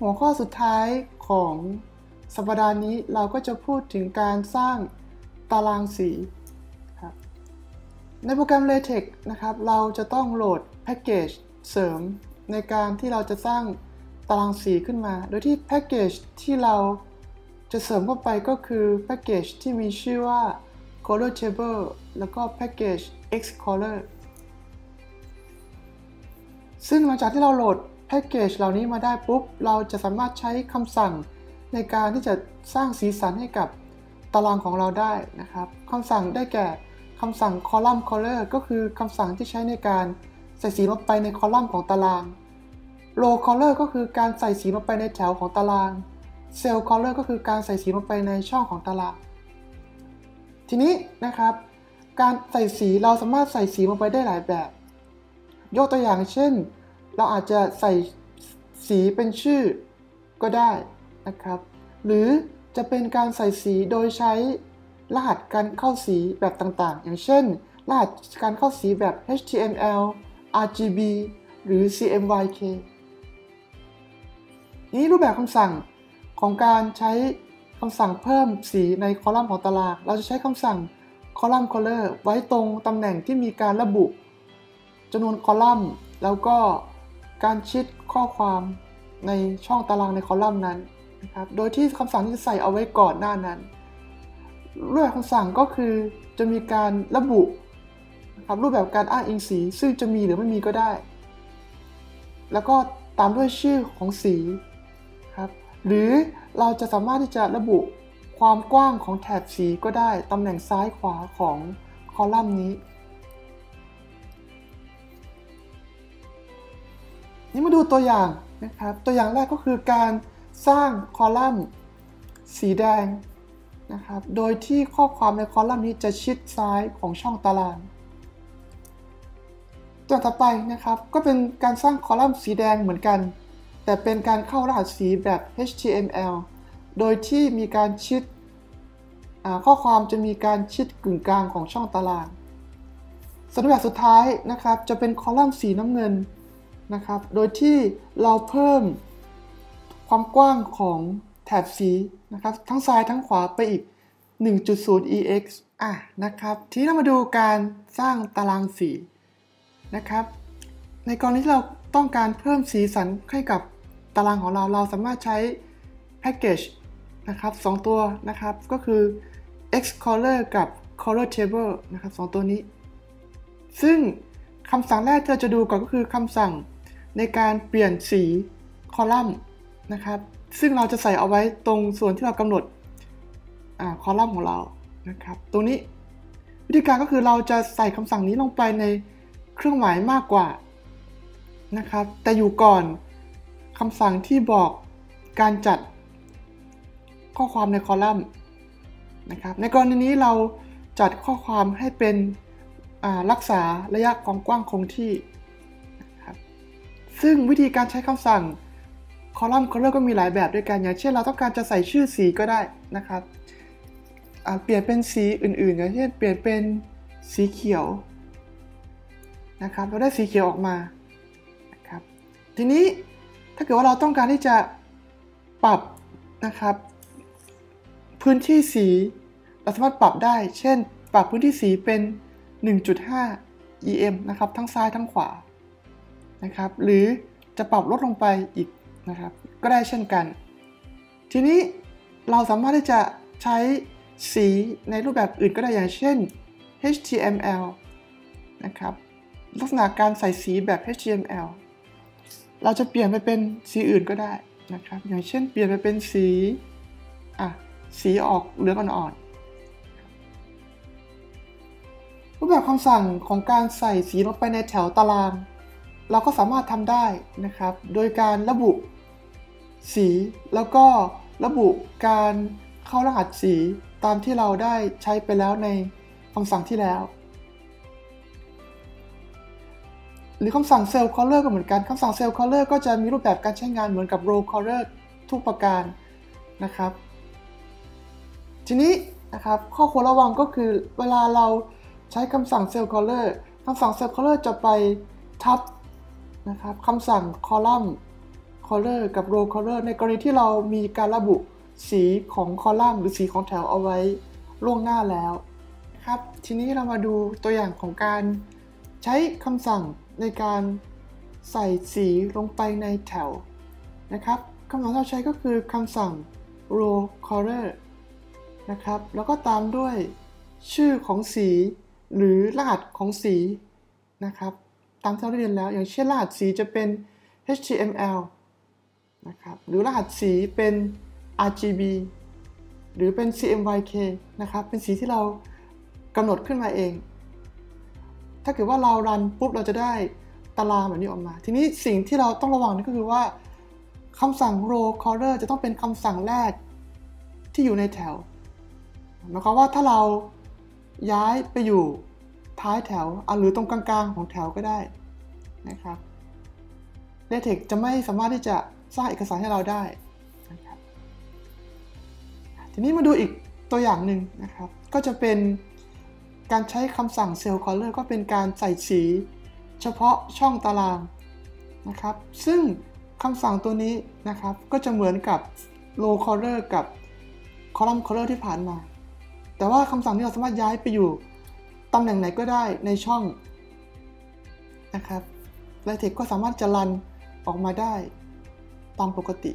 หัวข้อสุดท้ายของสัปดาห์นี้เราก็จะพูดถึงการสร้างตารางสีครับในโปรแกรม LaTeX นะครับ เราจะต้องโหลดแพ็กเกจเสริมในการที่เราจะสร้างตารางสีขึ้นมา โดยที่แพ็กเกจที่เราจะเสริมเข้าไปก็คือแพ็กเกจที่มีชื่อว่า color table แล้วก็แพ็กเกจ xcolor ซึ่งหลังจากที่เราโหลด พ็กเกจเหล่านี้มาได้ปุ๊บ เราจะสามารถใช้คำสั่งในการที่จะสร้างสีสันให้กับตารางของเราได้นะครับคำสั่งได้แก่คำสั่ง column color ก็คือคำสั่งที่ใช้ในการใส่สีลงไปในคอลัมน์ของตาราง row color ก็คือการใส่สีลงไปในแถวของตาราง cell color ก็คือการใส่สีลงไปในช่องของตาราง ทีนี้นะครับ การใส่สีเราสามารถใส่สีลงไปได้หลายแบบ ยกตัวอย่างเช่น เราอาจจะใส่สีเป็นชื่อก็ได้นะครับ หรือจะเป็นการใส่สีโดยใช้รหัสการเข้าสีแบบต่างๆ อย่างเช่น รหัสการเข้าสีแบบ HTML RGB หรือ CMYK นี้รูปแบบคำสั่งของการใช้คำสั่งเพิ่มสีในคอลัมน์ของตาราง เราจะใช้คำสั่ง column color ไว้ตรงตำแหน่งที่มีการระบุจำนวนคอลัมน์ แล้วก็ การชิดข้อความในช่องตารางในคอลัมน์นั้นนะครับ โดยที่คำสั่งที่จะใส่เอาไว้ก่อนหน้านั้นรูปแบบคำสั่งก็คือจะมีการระบุนะครับรูปแบบการอ้างอิงสี ซึ่งจะมีหรือไม่มีก็ได้ แล้วก็ตามด้วยชื่อของสีครับ หรือเราจะสามารถที่จะระบุความกว้างของแถบสีก็ได้ ตำแหน่งซ้ายขวาของคอลัมน์นี้ นี่มาดูตัวอย่างนะครับ ตัวอย่างแรกก็คือการสร้างคอลัมน์สีแดงนะครับ โดยที่ข้อความในคอลัมน์นี้จะชิดซ้ายของช่องตาราง ตัวต่อไปนะครับ ก็เป็นการสร้างคอลัมน์สีแดงเหมือนกัน แต่เป็นการเข้ารหัสสีแบบ HTML โดยที่มีการชิดข้อความจะมีการชิดกึ่งกลางของช่องตารางส่วนแบบสุดท้ายนะครับ จะเป็นคอลัมน์สีน้ำเงิน นะครับ โดยที่เราเพิ่มความกว้างของแถบสีนะครับทั้งซ้ายทั้งขวาไปอีก 1.0 ex อะนะครับ ทีนี้เรามาดูการสร้างตารางสีนะครับ ในกรณีที่เราต้องการเพิ่มสีสันให้กับตารางของเราเราสามารถใช้แพ็กเกจนะครับสตัวนะครับก็คือ xcolor กับ color table นะครับสตัวนี้ ซึ่งคำสั่งแรกที่เราจะดูก่อนก็คือคำสั่ง ในการเปลี่ยนสีคอลัมน์นะครับ ซึ่งเราจะใส่เอาไว้ตรงส่วนที่เรากำหนดคอลัมน์ของเรานะครับ ตรงนี้วิธีการก็คือเราจะใส่คำสั่งนี้ลงไปในเครื่องหมายมากกว่านะครับ แต่อยู่ก่อนคำสั่งที่บอกการจัดข้อความในคอลัมน์นะครับ ในกรณีนี้เราจัดข้อความให้เป็นรักษาระยะความกว้างคงที่ ซึ่งวิธีการใช้คำสั่งคอลัมน์ color ก็มีหลายแบบด้วยกัน อย่างเช่นเราต้องการจะใส่ชื่อสีก็ได้นะครับเปลี่ยนเป็นสีอื่นๆอย่างเช่นเปลี่ยนเป็นสีเขียวนะครับเราได้สีเขียวออกมานะครับทีนี้ถ้าเกิดว่าเราต้องการที่จะปรับนะครับ พื้นที่สีเราสามารถปรับได้ เช่น ปรับพื้นที่สีเป็น 1.5 em นะครับ ทั้งซ้ายทั้งขวา นะครับ หรือจะปรับลดลงไปอีกนะครับ ก็ได้เช่นกัน ทีนี้เราสามารถที่จะใช้สีในรูปแบบอื่นก็ได้อย่างเช่น HTML นะครับลักษณะการใส่สีแบบ HTML เราจะเปลี่ยนไปเป็นสีอื่นก็ได้นะครับ อย่างเช่นเปลี่ยนไปเป็นสีอะสีออกเหลืองอ่อนๆรูปแบบคำสั่งของการใส่สีลงไปในแถวตาราง เราก็สามารถทำได้นะครับ โดยการระบุสีแล้วก็ระบุการเข้ารหัสสีตามที่เราได้ใช้ไปแล้วในคำสั่งที่แล้ว หรือคำสั่ง cell color ก็เหมือนกันคำสั่ง cell color ก็จะมีรูปแบบการใช้งานเหมือนกับ row color ทุกประการนะครับ ทีนี้นะครับข้อควรระวังก็คือเวลาเราใช้คำสั่ง cell color คำสั่ง cell color จะไปทับ นะครับคำสั่ง column color กับ row color ในกรณีที่เรามีการระบุสีของคอลัมน์หรือสีของแถวเอาไว้ล่วงหน้าแล้วนะครับ ทีนี้เรามาดูตัวอย่างของการใช้คำสั่งในการใส่สีลงไปในแถวนะครับคำสั่งที่เราใช้ก็คือคำสั่ง row color นะครับ แล้วก็ตามด้วยชื่อของสีหรือรหัสของสีนะครับ ตามที่เราเรียนแล้ว อย่างเช่นรหัสสีจะเป็น HTML นะครับ หรือรหัสสีเป็น RGB หรือเป็น CMYK นะครับ เป็นสีที่เรากำหนดขึ้นมาเอง ถ้าเกิดว่าเรารันปุ๊บเราจะได้ตารางแบบนี้ออกมา ทีนี้สิ่งที่เราต้องระวังนี่ก็คือว่าคำสั่ง row caller จะต้องเป็นคำสั่งแรกที่อยู่ในแถวหมายความว่าถ้าเราย้ายไปอยู่ ท้ายแถวหรือตรงกลางๆของแถวก็ได้นะครับ LaTeX จะไม่สามารถที่จะสร้างเอกสารให้เราได้นะครับทีนี้มาดูอีกตัวอย่างหนึ่งนะครับ ก็จะเป็นการใช้คำสั่ง Cell Color ก็เป็นการใส่สีเฉพาะช่องตารางนะครับ ซึ่งคำสั่งตัวนี้นะครับก็จะเหมือนกับ Row Color กับ Column Color ที่ผ่านมา แต่ว่าคำสั่งนี้เราสามารถย้ายไปอยู่ ตำแหน่งไหนก็ได้ในช่องนะครับ LaTeX ก็สามารถจะรันออกมาได้ตามปกติ